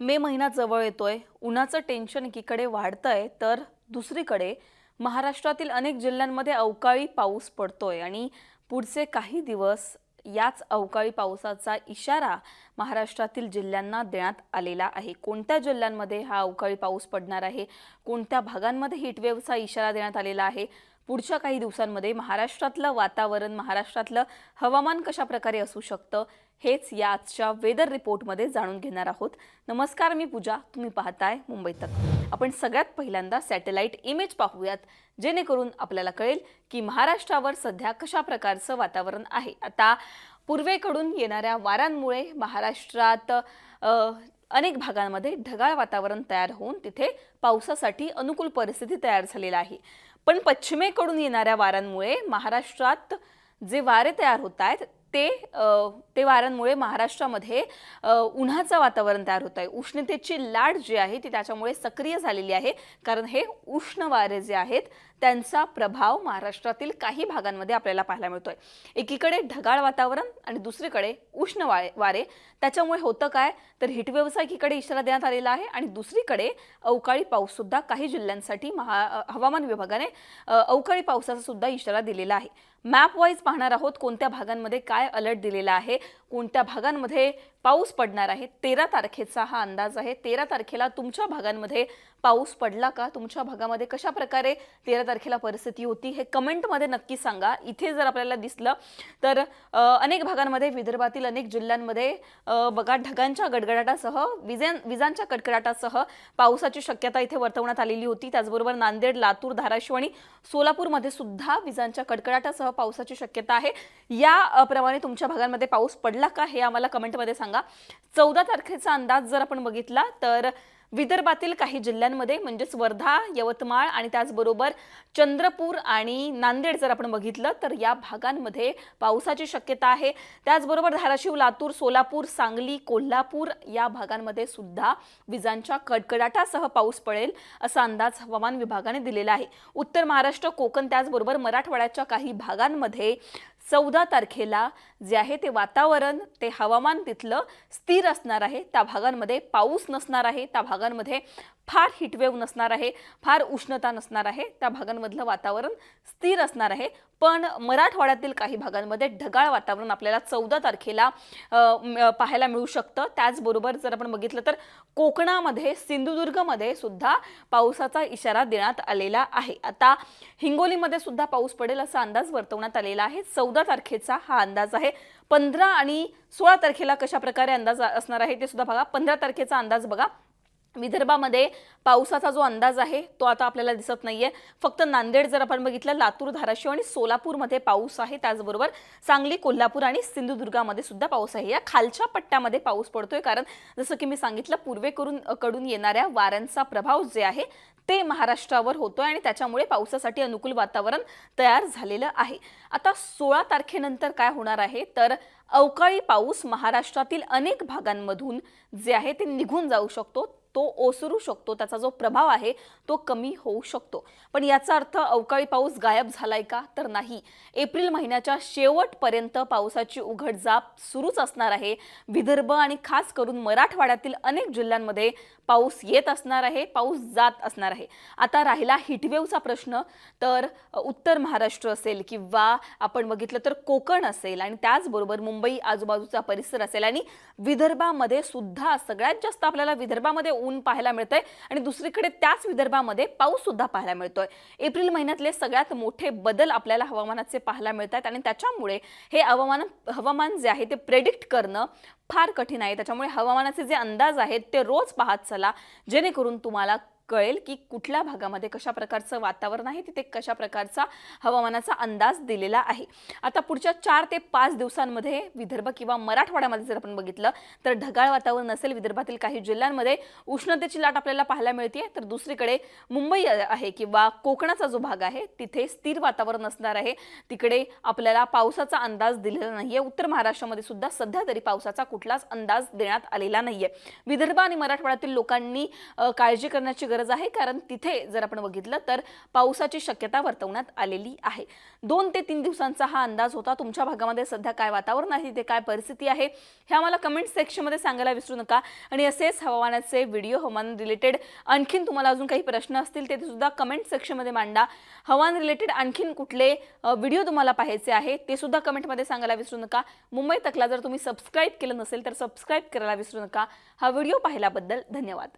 मे महिना जवळ येतोय. उन्हाचं टेन्शन एकीकडे वाढतंय तर दुसरीकडे महाराष्ट्रातील अनेक जिल्ह्यांमध्ये अवकाळी पाऊस पडतोय आणि पुढचे काही दिवस याच अवकाळी पावसाचा इशारा महाराष्ट्रातील जिल्ह्यांना देण्यात आलेला आहे. कोणत्या जिल्ह्यांमध्ये हा अवकाळी पाऊस पडणार आहे? कोणत्या भागांमध्ये हिटवेव्हचा इशारा देण्यात आलेला आहे? पुढच्या काही दिवसांमध्ये महाराष्ट्रातलं वातावरण महाराष्ट्रातलं हवामान कशा प्रकारे असू शकतं? हेच या आजच्या वेदर रिपोर्टमध्ये जाणून घेणार आहोत. नमस्कार मी पूजा. तुम्ही पाहताय मुंबई तक. आपण सगळ्यात पहिल्यांदा सॅटेलाइट इमेज पाहूयात जेणेकरून आपल्याला कळेल की महाराष्ट्रावर सध्या कशा प्रकारचं वातावरण आहे. आता पूर्वेकडून येणाऱ्या वाऱ्यांमुळे महाराष्ट्रात अनेक भागांमध्ये ढगाळ वातावरण तयार होऊन तिथे पावसासाठी अनुकूल परिस्थिती तयार झालेला आहे. पण पश्चिमेकडून येणाऱ्या वाऱ्यांमुळे महाराष्ट्रात जे वारे तयार होत आहेत ते ते वाऱ्यांमुळे महाराष्ट्रामध्ये उन्हाचं वातावरण तयार होत आहे उष्णतेची लाट जी आहे ती त्याच्यामुळे सक्रिय झालेली आहे. कारण हे उष्ण वारे जे आहेत त्यांचा प्रभाव महाराष्ट्रातील काही भागांमध्ये आपल्याला पाहायला मिळतोय. एकीकडे ढगाळ वातावरण आणि दुसरीकडे उष्ण वारे वारे. त्याच्यामुळे होतं काय? तर हिटव्यवसाय एकीकडे इशारा देण्यात आलेला आहे आणि दुसरीकडे अवकाळी पाऊससुद्धा काही जिल्ह्यांसाठी महा हवामान विभागाने अवकाळी पावसाचा सुद्धा इशारा दिलेला आहे. मॅप वाईज पाहणार आहोत कोणत्या भागांमध्ये काय अलर्ट दिलेला आहे कोणत्या भागांमध्ये पाऊस पडणार आहे. तेरा तारखेचा हा अंदाज आहे. तेरा तारखेला तुमच्या भागांमध्ये पाऊस पडला का? तुमच्या भागामध्ये कशा प्रकारे तेरा तारखेला परिस्थिती होती? हे कमेंटमध्ये नक्की सांगा. इथे जर आपल्याला दिसलं तर अनेक भागांमध्ये विदर्भातील अनेक जिल्ह्यांमध्ये बघा ढगांच्या गडगडाटासह विजां विजांच्या कडकडाटासह पावसाची शक्यता इथे वर्तवण्यात आलेली होती. त्याचबरोबर नांदेड लातूर धाराशिव आणि सोलापूरमध्ये सुद्धा विजांच्या कडकडाटासह पावसाची शक्यता आहे. या प्रमाणे तुमच्या भागांमध्ये पाऊस पडला का? हे आम्हाला कमेंटमध्ये सांगा. चौदा तारखेचा अंदाज जर आपण बघितला तर विदर्भातील काही जिल्ह्यांमध्ये म्हणजेच वर्धा यवतमाळ आणि त्याचबरोबर चंद्रपूर आणि नांदेड जर आपण बघितलं तर या भागांमध्ये पावसाची शक्यता आहे. त्याचबरोबर धाराशिव लातूर सोलापूर सांगली कोल्हापूर या भागांमध्ये सुद्धा विजांच्या कडकडाटासह पाऊस पडेल असा अंदाज हवामान विभागाने दिलेला आहे. उत्तर महाराष्ट्र कोकण त्याचबरोबर मराठवाड्याच्या काही भागांमध्ये चौदा तारखेला जे आहे ते वातावरण ते हवामान तिथलं स्थिर असणार आहे. त्या भागांमध्ये पाऊस नसणार आहे. त्या भागांमध्ये फार हिटवेव नसणार आहे फार उष्णता नसणार आहे त्या भागांमधलं वातावरण स्थिर असणार आहे. पण मराठवाड्यातील काही भागांमध्ये ढगाळ वातावरण आपल्याला चौदा तारखेला पाहायला मिळू शकतं. त्याचबरोबर जर आपण बघितलं तर कोकणामध्ये सिंधुदुर्गमध्ये सुद्धा पावसाचा इशारा देण्यात आलेला आहे. आता हिंगोलीमध्ये सुद्धा पाऊस पडेल असा अंदाज वर्तवण्यात आलेला आहे. चौदा तारखेचा हा अंदाज आहे. पंधरा आणि सोळा तारखेला कशा प्रकारे अंदाज असणार आहे ते सुद्धा बघा. पंधरा तारखेचा अंदाज बघा. विदर्भामध्ये पावसाचा जो अंदाज आहे तो आता आपल्याला दिसत नाहीये. फक्त नांदेड जर आपण बघितलं लातूर धाराशिव आणि सोलापूरमध्ये पाऊस आहे त्याचबरोबर. सांगली कोल्हापूर आणि सिंधुदुर्गामध्ये सुद्धा पाऊस आहे. या खालच्या पट्ट्यामध्ये पाऊस पडतोय. कारण जसं की मी सांगितलं पूर्वेकडून कडून येणाऱ्या वाऱ्यांचा प्रभाव जे आहे ते महाराष्ट्रावर होतोय आणि त्याच्यामुळे पावसासाठी अनुकूल वातावरण तयार झालेलं आहे. आता सोळा तारखेनंतर काय होणार आहे? तर अवकाळी पाऊस महाराष्ट्रातील अनेक भागांमधून जे आहे ते निघून जाऊ शकतो. तो ओसरू शकतो त्याचा जो प्रभाव आहे तो कमी होऊ शकतो. पण याचा अर्थ अवकाळी पाऊस गायब झालाय का? तर नाही. एप्रिल महिन्याच्या शेवटपर्यंत पावसाची उघडजाप सुरूच असणार आहे. विदर्भ आणि खास करून मराठवाड्यातील अनेक जिल्ह्यांमध्ये पाऊस येत असणार आहे पाऊस जात असणार आहे. आता राहिला हिटवेवचा प्रश्न. तर उत्तर महाराष्ट्र असेल किंवा आपण बघितलं तर कोकण असेल आणि त्याचबरोबर मुंबई आजूबाजूचा परिसर असेल आणि विदर्भामध्ये सुद्धा सगळ्यात जास्त आपल्याला विदर्भामध्ये ऊन पाहायला मिळतंय. आणि दुसरीकडे त्याच विदर्भामध्ये पाऊस सुद्धा पाहायला मिळतोय. एप्रिल महिन्यातले सगळ्यात मोठे बदल आपल्याला हवामानाचे पाहायला मिळत आहेत आणि त्याच्यामुळे हे हवामान हवामान जे आहे ते प्रेडिक्ट करणं फार कठीण आहे. त्याच्यामुळे हवामानाचे जे अंदाज आहेत ते रोज पाहत चला. जेणेकरून तुम्हाला कळेल की कुठल्या भागामध्ये कशा प्रकारचं वातावरण आहे तिथे कशा प्रकारचा हवामानाचा अंदाज दिलेला आहे. आता पुढच्या चार ते पाच दिवसांमध्ये विदर्भ किंवा मराठवाड्यामध्ये जर आपण बघितलं तर ढगाळ वातावरण असेल विदर्भातील काही जिल्ह्यांमध्ये उष्णतेची लाट आपल्याला पाहायला मिळते तर दुसरीकडे मुंबई आहे किंवा कोकणाचा जो भाग आहे तिथे स्थिर वातावरण असणार आहे. तिकडे आपल्याला पावसाचा अंदाज दिलेला नाहीये. उत्तर महाराष्ट्रामध्ये सुद्धा सध्या तरी पावसाचा कुठलाच अंदाज देण्यात आलेला नाहीये. विदर्भ आणि मराठवाड्यातील लोकांनी काळजी करण्याची गरज गरज आहे कारण तिथे जर आपण बघितलं तर पावसाची शक्यता वर्तवण्यात आलेली आहे. दोन ते तीन दिवसांचा हा अंदाज होता. तुमच्या भागामध्ये सध्या काय वातावरण आहे तिथे काय परिस्थिती आहे हे आम्हाला कमेंट सेक्शनमध्ये सांगायला विसरू नका. आणि असेच हवामानाचे व्हिडिओ हवामान रिलेटेड आणखीन तुम्हाला अजून काही प्रश्न असतील ते सुद्धा कमेंट सेक्शनमध्ये मांडा. हवामान रिलेटेड आणखीन कुठले व्हिडिओ तुम्हाला पाहायचे आहे ते सुद्धा कमेंटमध्ये सांगायला विसरू नका. मुंबई तकला जर तुम्ही सबस्क्राईब केलं नसेल तर सबस्क्राईब करायला विसरू नका. हा व्हिडिओ पाहिल्याबद्दल धन्यवाद.